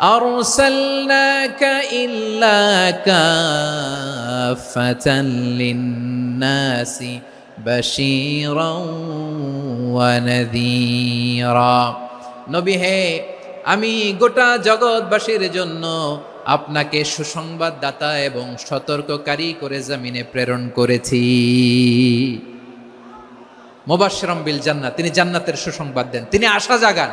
أرسلناك إلا كافة للناس بشيرا ونذيرا নবী হে আমি গোটা জগৎবাসীর জন্য আপনাকে সুসংবাদদাতা এবং সতর্ককারী করে জমিনে প্রেরণ করেছি মোবাশ্রম বিল জান্নাত তিনি জান্নাতের সুসংবাদ দেন তিনি আশা জাগান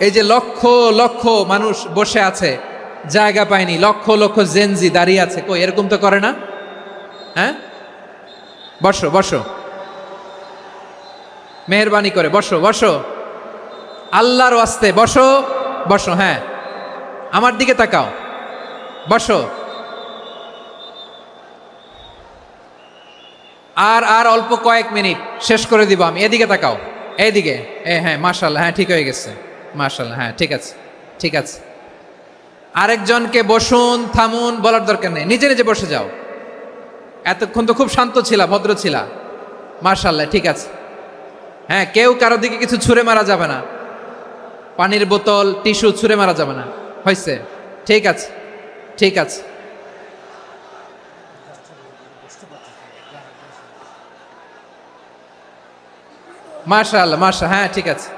এই যে লক্ষ লক্ষ মানুষ বসে আছে, জায়গা পায়নি, লক্ষ লক্ষ জেনজি দাঁড়িয়ে আছে, কই, এরকম তো করে না? হ্যাঁ? বসো বসো। মেহরবানি করে, বসো বসো। আল্লাহর ওয়াস্তে, বসো বসো হ্যাঁ। আমার দিকে তাকাও। বসো। আর আর অল্প কয়েক মিনিট, শেষ করে দিব আমি। এদিকে তাকাও। এইদিকে। এ হ্যাঁ মার্শাল্লাহ হ্যাঁ ঠিক হয়ে গেছে। মার্শাল্লাহ হ্যাঁ ঠিক আছে ঠিক আছে। আরেকজনকে বসুন, থামুন, বলার দরকার নেই। নিজে নিজে বসে যাও। এতক্ষণ তো খুব শান্ত ছিলা, ভদ্র ছিলা। মার্শাল্লাহ ঠিক আছে। হ্যাঁ কেউ কারও দিকে কিছু ছুঁড়ে মারা যাবে না। পানির বোতল, টিস্যু ছুঁড়ে মারা যাবে না। হয়েছে ঠিক আছে ঠিক আছে। মাশা মার্শাল হ্যাঁ ঠিক আছে।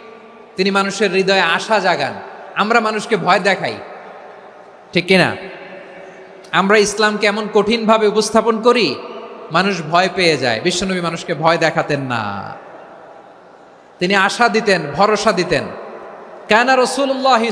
তিনি মানুষের হৃদয়ে আশা জাগান। আমরা মানুষকে ভয় দেখাই। ঠিক কিনা? আমরা ইসলামকে এমন কঠিনভাবে উপস্থাপন করি, মানুষ ভয় পেয়ে যায়। বিশ্বনবী মানুষকে ভয় দেখাতেন না। তিনি আশা দিতেন, ভরসা দিতেন। কেন রসুল্লাহ